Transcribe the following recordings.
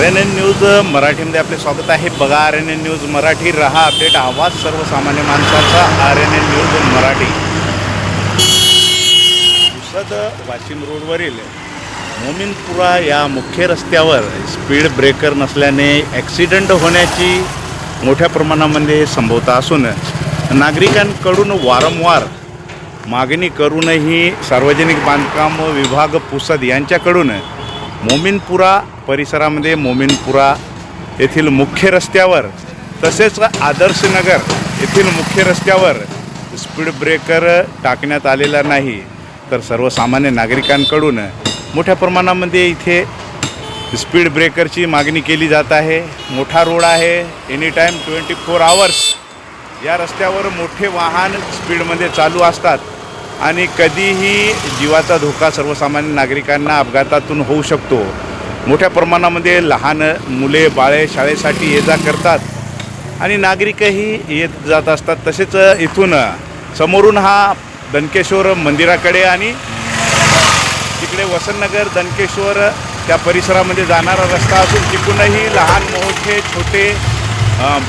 R N N news मराठीमध्ये आपले स्वागत आहे. बघा R N N news Marathi. रहा अपडेट. आवाज सर्वसामान्य माणसाचा. R N N news Marathi. Pusad Washim रोडवरील मोमिनपुरा या मुख्य रस्त्यावर स्पीड ब्रेकर नसल्याने ॲक्सिडेंट होण्याची मोठ्या प्रमाणामध्ये संभवता असून नागरिकांकडून वारंवार मागणी करूनही सार्वजनिक बांधकाम विभाग पुसद यांच्याकडून मोमिनपुरा परिसरामध्ये मोमिनपुरा येथील मुख्य रस्त्यावर तसेच आदर्शनगर येथील मुख्य रस्त्यावर स्पीड ब्रेकर टाकण्यात आलेला नाही. तर सर्वसामान्य नागरिकांकडून मोठ्या प्रमाणामध्ये इथे स्पीड ब्रेकरची मागणी केली जात आहे. मोठा रोड आहे. Any time twenty four hours या रस्त्यावर मोठे वाहन स्पीडमध्ये चालू असतात. आणि कधीही जीवाचा धोका सर्वसामान्य नागरिकांना अपघातातून होऊ शकतो. मोठ्या प्रमाणामध्ये लहान मुले बाळे शाळेसाठी ये जा करतात आणि नागरिकही येत जात असतात. तसेच इथून समोरून हा दणकेश्वर मंदिराकडे आणि तिकडे वसंतनगर दणकेश्वर त्या परिसरामध्ये जाणारा रस्ता असून तिकडूनही लहान मोठे छोटे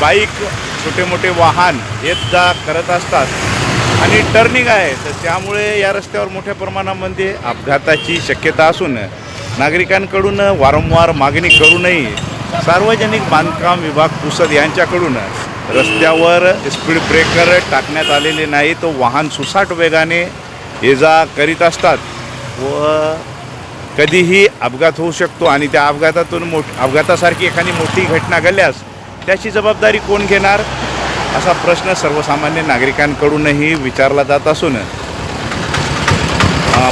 बाईक छोटे मोठे वाहन येत जा करत असतात. आणि टर्निंग आहे तर त्यामुळे या रस्त्यावर मोठ्या प्रमाणामध्ये अपघाताची शक्यता असून नागरिकांकडून वारंवार मागणी करूनही सार्वजनिक बांधकाम विभाग पुसद यांच्याकडून रस्त्यावर स्पीड ब्रेकर टाकण्यात आलेले नाही तो वाहन सुसाट वेगाने ये जा करीत असतात व कधीही अपघात होऊ शकतो आणि त्या अपघातातून मोठ अपघातासारखी एखादी मोठी घटना घडल्यास त्याची जबाबदारी कोण घेणार? असा प्रश्न सर्वसामान्य नागरिकांकडूनही विचारला जात असून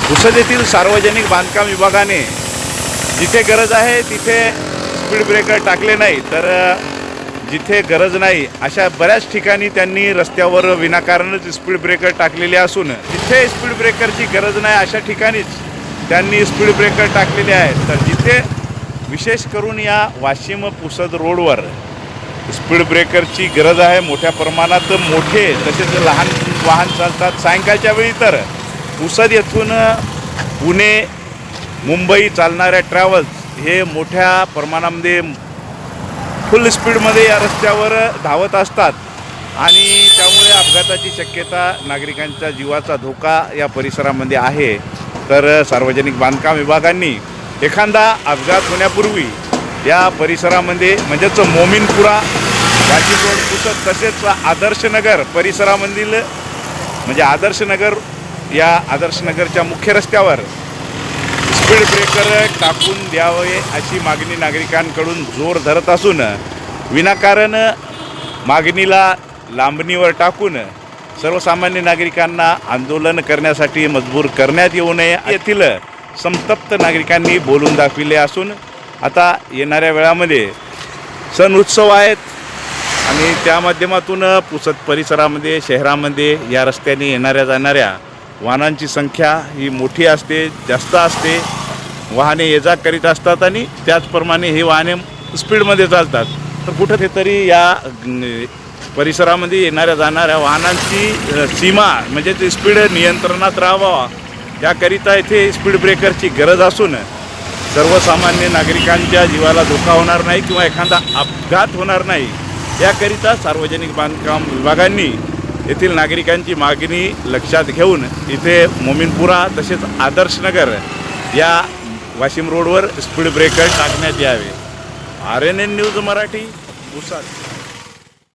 पुसद येथील सार्वजनिक बांधकाम विभागाने जिथे गरज आहे तिथे स्पीड ब्रेकर टाकले नाही. तर जिथे गरज नाही अशा बऱ्याच ठिकाणी त्यांनी रस्त्यावर विनाकारणच स्पीड ब्रेकर टाकलेले असून जिथे स्पीड ब्रेकरची गरज नाही अशा ठिकाणीच त्यांनी स्पीड ब्रेकर टाकलेले आहेत. तर जिथे विशेष करून या वाशिम पुसद रोडवर स्पीड ब्रेकरची गरज आहे मोठ्या प्रमाणात. मोठे तसेच लहान वाहन चालतात. सायंकाळच्या वेळी तर पुसद येथून पुणे मुंबई चालणाऱ्या ट्रॅव्हल्स हे मोठ्या प्रमाणामध्ये फुल स्पीडमध्ये या रस्त्यावर धावत असतात. आणि त्यामुळे अपघाताची शक्यता नागरिकांच्या जीवाचा धोका या परिसरामध्ये आहे. तर सार्वजनिक बांधकाम विभागांनी एखादा अपघात होण्यापूर्वी या परिसरामध्ये म्हणजेच मोमिनपुरा वाशिम रोड पुसद तसेच आदर्शनगर परिसरामधील म्हणजे आदर्शनगर या आदर्शनगरच्या मुख्य रस्त्यावर स्पीड ब्रेकर टाकून द्यावे अशी मागणी नागरिकांकडून जोर धरत असून विनाकारण मागणीला लांबणीवर टाकून सर्वसामान्य नागरिकांना आंदोलन करण्यासाठी मजबूर करण्यात येऊ नये येथील संतप्त नागरिकांनी बोलून दाखविले असून आता येणाऱ्या वेळामध्ये सण उत्सव आहेत. आणि त्या माध्यमातून पुसद परिसरामध्ये शहरामध्ये या रस्त्याने येणाऱ्या जाणाऱ्या वाहनांची संख्या ही मोठी असते जास्त असते. वाहने ये जा करीत असतात आणि त्याचप्रमाणे ही वाहने स्पीडमध्ये चालतात. तर कुठेतरी या परिसरामध्ये येणाऱ्या जाणाऱ्या वाहनांची सीमा म्हणजे ते स्पीड नियंत्रणात राहावा याकरिता इथे स्पीड ब्रेकरची गरज असून सर्वसामान्य नागरिकांच्या जीवाला धोका होणार नाही किंवा एखादा अपघात होणार नाही. याकरिता सार्वजनिक बांधकाम विभागांनी येथील नागरिकांची मागणी लक्षात घेऊन इथे मोमिनपुरा तसेच आदर्शनगर या वाशिम रोडवर स्पीड ब्रेकर टाकण्यात यावे. R N N news Marathi भुसा